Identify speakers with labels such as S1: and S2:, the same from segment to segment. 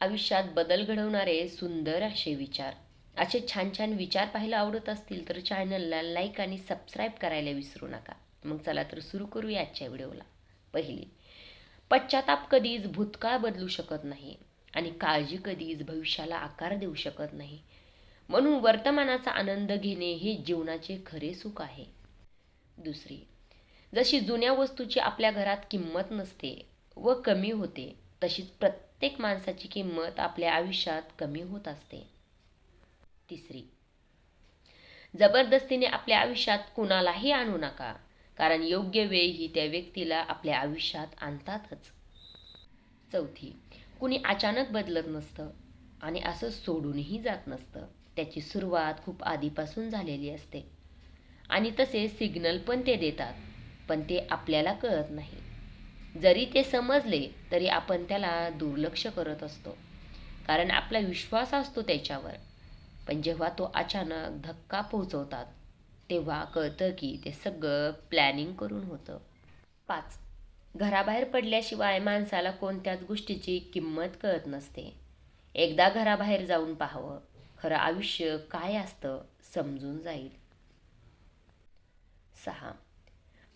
S1: आयुष्यात बदल घडवणारे सुंदर असे विचार. असे छान छान विचार पाहायला आवडत असतील तर चॅनलला लाईक आणि सबस्क्राईब करायला विसरू नका. मग चला तर सुरू करूया आजच्या व्हिडिओला. पहिली पश्चाताप कधीच भूतकाळ बदलू शकत नाही आणि काळजी कधीच भविष्याला आकार देऊ शकत नाही. म्हणून वर्तमानाचा आनंद घेणे हे जीवनाचे खरे सुख आहे. दुसरी जशी जुन्या वस्तूची आपल्या घरात किंमत नसते व कमी होते तशीच प्रत्येक प्रत्येक माणसाची किंमत आपल्या आयुष्यात कमी होत असते. तिसरी जबरदस्तीने आपल्या आयुष्यात कुणालाही आणू नका कारण योग्य वेळ ही त्या व्यक्तीला आपल्या आयुष्यात आणतातच. चौथी कुणी अचानक बदलत नसतं आणि असं सोडूनही जात नसतं. त्याची सुरुवात खूप आधीपासून झालेली असते. आणि तसे सिग्नल पण ते देतात पण ते आपल्याला कळत नाही. जरी ते समजले तरी आपण त्याला दुर्लक्ष करत असतो. कारण आपला विश्वास असतो त्याच्यावर. पण जेव्हा तो अचानक धक्का पोहोचवतात तेव्हा कळतं की ते सगळं प्लॅनिंग करून होतं. पाच. घराबाहेर पडल्याशिवाय माणसाला कोणत्याच गोष्टीची किंमत कळत नसते. एकदा घराबाहेर जाऊन पाहावं. खरं आयुष्य काय असतं समजून जाईल. सहा.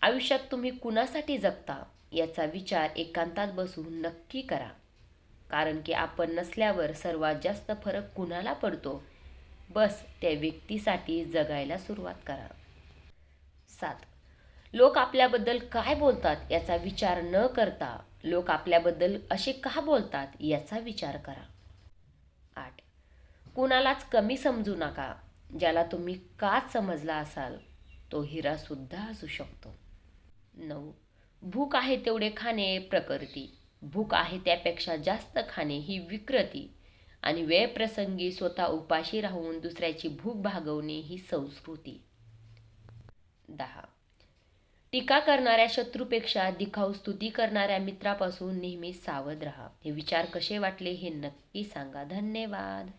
S1: आयुष्यात तुम्ही कुणासाठी जगता? याचा विचार एकांतात बसून नक्की करा. कारण की आपण नसल्यावर सर्वात जास्त फरक कुणाला पडतो? बस त्या व्यक्तीसाठी जगायला सुरुवात करा. सात. लोक आपल्याबद्दल काय बोलतात याचा विचार न करता लोक आपल्याबद्दल असे का बोलतात याचा विचार करा. आठ. कुणालाच कमी समजू नका. ज्याला तुम्ही काच समजला असाल तो हिरासुद्धा असू शकतो. नऊ. भूक आहे तेवढे खाणे प्रकृती. भूक आहे त्यापेक्षा जास्त खाणे ही विकृती. आणि वेळप्रसंगी स्वतः उपाशी राहून दुसऱ्याची भूक भागवणे ही संस्कृती. दहा. टीका करणाऱ्या शत्रूपेक्षा दिखाऊ स्तुती करणाऱ्या मित्रापासून नेहमी सावध राहा. हे विचार कसे वाटले हे नक्की सांगा. धन्यवाद.